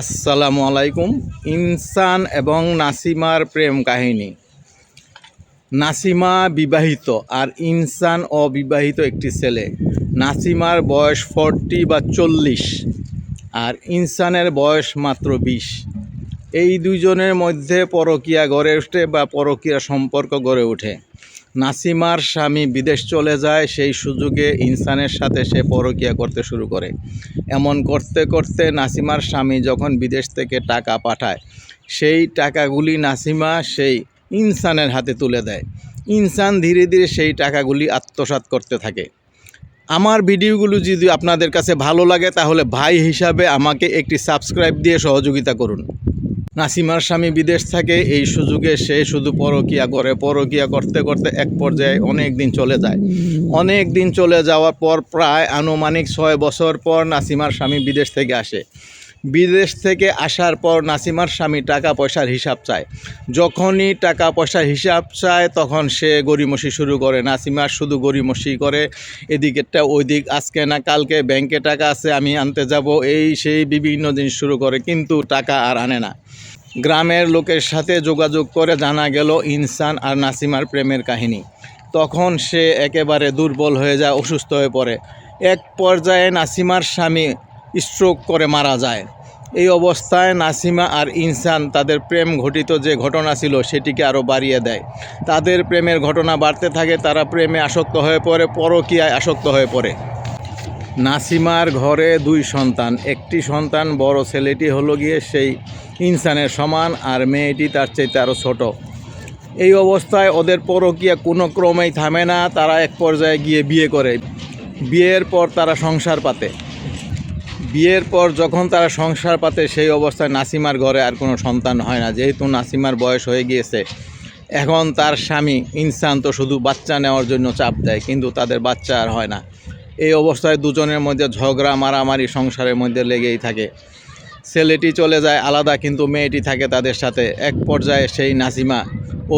আসসালামু আলাইকুম, ইনসান এবং নাসিমার প্রেম কাহিনী। নাসিমা বিবাহিত আর ইনসান অবিবাহিত একটি ছেলে। নাসিমার বয়স ফর্টি বা চল্লিশ আর ইনসানের বয়স মাত্র বিশ। এই দুজনের মধ্যে পরকীয়া গড়ে ওঠে বা পরকীয়া সম্পর্ক গড়ে ওঠে। নাসিমার স্বামী বিদেশ চলে যায়, সেই সুযোগে ইনসানের সাথে সে পরকিয়া করতে শুরু করে। এমন করতে করতে নাসিমার স্বামী যখন বিদেশ থেকে টাকা পাঠায়, সেই টাকাগুলি নাসিমা সেই ইনসানের হাতে তুলে দেয়। ইনসান ধীরে ধীরে সেই টাকাগুলি আত্মসাৎ করতে থাকে। আমার ভিডিওগুলো যদি আপনাদের কাছে ভালো লাগে, তাহলে ভাই হিসাবে আমাকে একটি সাবস্ক্রাইব দিয়ে সহযোগিতা করুন। নাসিমার স্বামী বিদেশ থাকে, এই সুযোগে সে শুধু পরকিয়া করে, পরকিয়া করতে করতে এক পর্যায়ে অনেক দিন চলে যায়। অনেক দিন চলে যাওয়ার পর প্রায় আনুমানিক ছয় বছর পর নাসিমার স্বামী বিদেশ থেকে আসে। বিদেশ থেকে আসার পর নাসিমার স্বামী টাকা পয়সার হিসাব চায়। যখনই টাকা পয়সার হিসাব চায়, তখন সে গরিমসি শুরু করে। নাসিমার শুধু গরিমসি করে, এদিকেরটা ওই দিক আজকে না কালকে ব্যাংকে টাকা আছে, আমি আনতে যাব, এই সেই বিভিন্ন জিনিস শুরু করে, কিন্তু টাকা আর আনে না। গ্রামের লোকের সাথে যোগাযোগ করে জানা গেল ইনসান আর নাসিমার প্রেমের কাহিনী। তখন সে একেবারে দুর্বল হয়ে যায়, অসুস্থ হয়ে পড়ে। এক পর্যায়ে নাসিমার স্বামী স্ট্রোক করে মারা যায়। এই অবস্থায় নাসিমা আর ইনসান তাদের প্রেম ঘটিত যে ঘটনা ছিল সেটিকে আরও বাড়িয়ে দেয়। তাদের প্রেমের ঘটনা বাড়তে থাকে, তারা প্রেমে আসক্ত হয়ে পড়ে, পরকীয়ায় আসক্ত হয়ে পড়ে। নাসিমার ঘরে দুই সন্তান, একটি সন্তান, বড় ছেলেটি হলো গিয়ে সেই ইনসানের সমান আর মেয়েটি তার চাইতে আরও ছোট। এই অবস্থায় ওদের পরকীয়া কোনো ক্রমেই থামে না, তারা এক পর্যায়ে গিয়ে বিয়ে করে। বিয়ের পর তারা সংসার পাতে। বিয়ের পর যখন তারা সংসার পাতে সেই অবস্থায় নাসিমার ঘরে আর কোনো সন্তান হয় না। যেহেতু নাসিমার বয়স হয়ে গিয়েছে, এখন তার স্বামী ইনসান তো শুধু বাচ্চা নেওয়ার জন্য চাপ দেয়, কিন্তু তাদের বাচ্চা আর হয় না। এই অবস্থায় দুজনের মধ্যে ঝগড়া, মারামারি সংসারের মধ্যে লেগেই থাকে। ছেলেটি চলে যায় আলাদা, কিন্তু মেয়েটি থাকে তাদের সাথে। এক পর্যায়ে সেই নাসিমা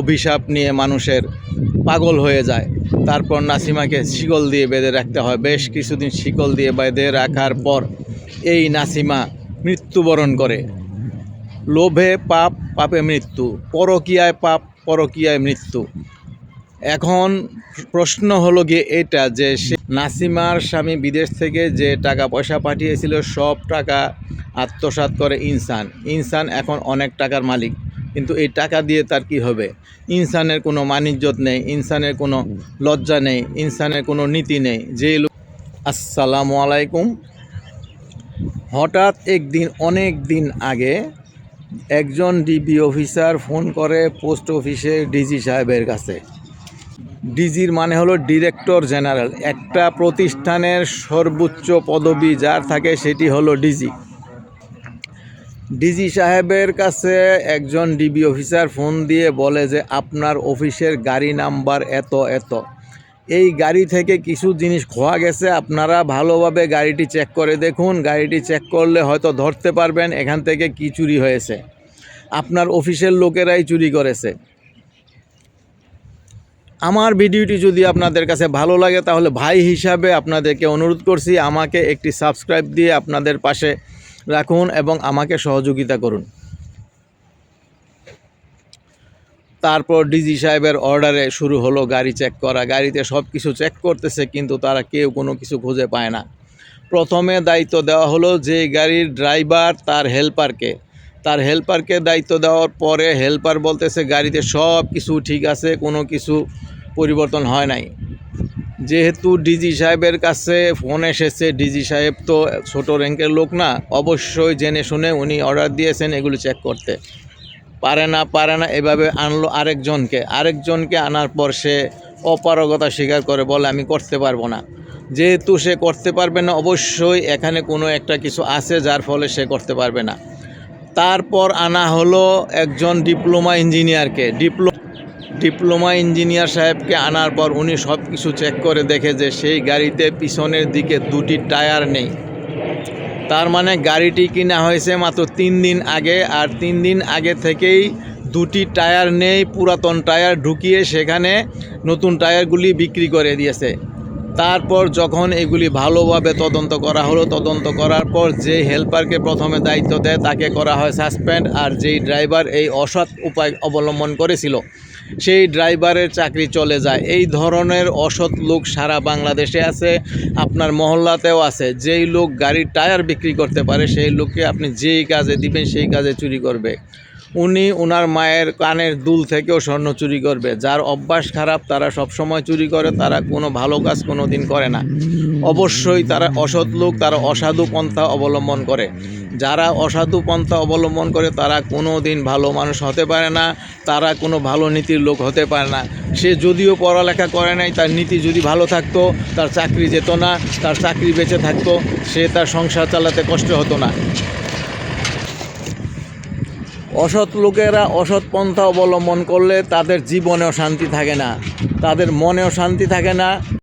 অভিশাপ নিয়ে মানুষের পাগল হয়ে যায়। তারপর নাসিমাকে শিকল দিয়ে বেঁধে রাখতে হয়। বেশ কিছুদিন শিকল দিয়ে বেঁধে রাখার পর এই নাসিমা মৃত্যুবরণ করে। লোভে পাপ, পাপে মৃত্যু। পরকীয়ায় পাপ, পরকীয়ায় মৃত্যু। এখন প্রশ্ন হলো গিয়ে এটা যে সে নাসিমার স্বামী বিদেশ থেকে যে টাকা পয়সা পাঠিয়েছিল, সব টাকা আত্মসাৎ করে ইনসান। ইনসান এখন অনেক টাকার মালিক, কিন্তু এই টাকা দিয়ে তার কি হবে? ইনসানের কোনো মানিজ্যত নেই, ইনসানের কোনো লজ্জা নেই, ইনসানের কোনো নীতি নেই। যে আসসালামু আলাইকুম। হঠাৎ একদিন, অনেক দিন আগে একজন ডিবি অফিসার ফোন করে পোস্ট অফিসে ডিজি সাহেবের কাছে। ডিজির মানে হলো ডিরেক্টর জেনারেল একটা প্রতিষ্ঠানের সর্বোচ্চ পদবি যার থাকে সেটি হলো ডিজি ডিজি সাহেবের কাছে একজন ডিবি অফিসার ফোন দিয়ে বলে যে, আপনার অফিসের গাড়ি নাম্বার এত এত। এই গাড়ি থেকে কিছু জিনিস খোয়া গেছে, আপনারা ভালোভাবে গাড়িটি চেক করে দেখুন। গাড়িটি চেক করলে হয়তো ধরতে পারবেন, এখান থেকে কি চুরি হয়েছে। আপনার অফিসের লোকেরাই চুরি করেছে। আমার ভিডিওটি যদি আপনাদের কাছে ভালো লাগে, তাহলে ভাই হিসাবে আপনাদেরকে অনুরোধ করছি, আমাকে একটি সাবস্ক্রাইব দিয়ে আপনাদের পাশে রাখুন এবং আমাকে সহযোগিতা করুন। তারপর ডিজি সাহেবের অর্ডারে শুরু হলো গাড়ি চেক করা। গাড়িতে সব কিছু চেক করতেছে, কিন্তু তারা কেউ কোনো কিছু খুঁজে পায় না। প্রথমে দায়িত্ব দেওয়া হলো যে গাড়ির ড্রাইভার তার হেল্পারকে তার হেল্পারকে দায়িত্ব দেওয়ার পরে হেল্পার বলতেছে, গাড়িতে সব কিছু ঠিক আছে, কোনো কিছু পরিবর্তন হয় নাই। যেহেতু ডিজি সাহেবের কাছে ফোন এসেছে, ডিজি সাহেব তো ছোট র্যাঙ্কের লোক না, অবশ্যই জেনে শুনে উনি অর্ডার দিয়েছেন এগুলো চেক করতে। পারে না পারে না, এভাবে আনলো আরেকজনকে। আরেকজনকে আনার পর সে অপারগতা স্বীকার করে, বলে, আমি করতে পারব না। যেহেতু সে করতে পারবে না, অবশ্যই এখানে কোনো একটা কিছু আছে যার ফলে সে করতে পারবে না। তারপর আনা হলো একজন ডিপ্লোমা ইঞ্জিনিয়ারকে। ডিপ্লো, ডিপ্লোমা ইঞ্জিনিয়ার সাহেবকে আনার পর উনি সব কিছু চেক করে দেখে যে সেই গাড়িতে পিছনের দিকে দুটি টায়ার নেই। তার মানে গাড়িটি কিনা হয়েছে মাত্র তিন দিন আগে, আর তিন দিন আগে থেকেই দুটি টায়ার নেই, পুরাতন টায়ার ঢুকিয়ে সেখানে নতুন টায়ারগুলি বিক্রি করে দিয়েছে। তারপর যখন এগুলি ভালোভাবে তদন্ত করা হলো, তদন্ত করার পর যে হেল্পারকে প্রথমে দায়িত্ব দেয় তাকে করা হয় সাসপেন্ড, আর যেই ড্রাইভার এই অসৎ উপায় অবলম্বন করেছিল সেই ড্রাইভারের চাকরি চলে যায়। এই ধরনের অসৎ লোক সারা বাংলাদেশে আছে, আপনার মহল্লাতেও আছে। যেই লোক গাড়ির টায়ার বিক্রি করতে পারে, সেই লোককে আপনি যেই কাজে দিবেন, সেই কাজে চুরি করবে। উনি ওনার মায়ের কানের দুল থেকেও স্বর্ণ চুরি করবে। যার অভ্যাস খারাপ, তারা সব সময় চুরি করে, তারা কোনো ভালো কাজ কোনো দিন করে না। অবশ্যই তারা অসৎ লোক, তারা অসাধু পন্থা অবলম্বন করে। যারা অসাধু পন্থা অবলম্বন করে, তারা কোনো দিন ভালো মানুষ হতে পারে না, তারা কোনো ভালো নীতির লোক হতে পারে না। সে যদিও পড়ালেখা করে নাই, তার নীতি যদি ভালো থাকতো, তার চাকরি যেত না, তার চাকরি বেঁচে থাকতো, সে তার সংসার চালাতে কষ্ট হতো না। অসৎ লোকেরা অসৎ পন্থা অবলম্বন করলে তাদের জীবনেও শান্তি থাকে না। তাদের মনেও শান্তি থাকে না।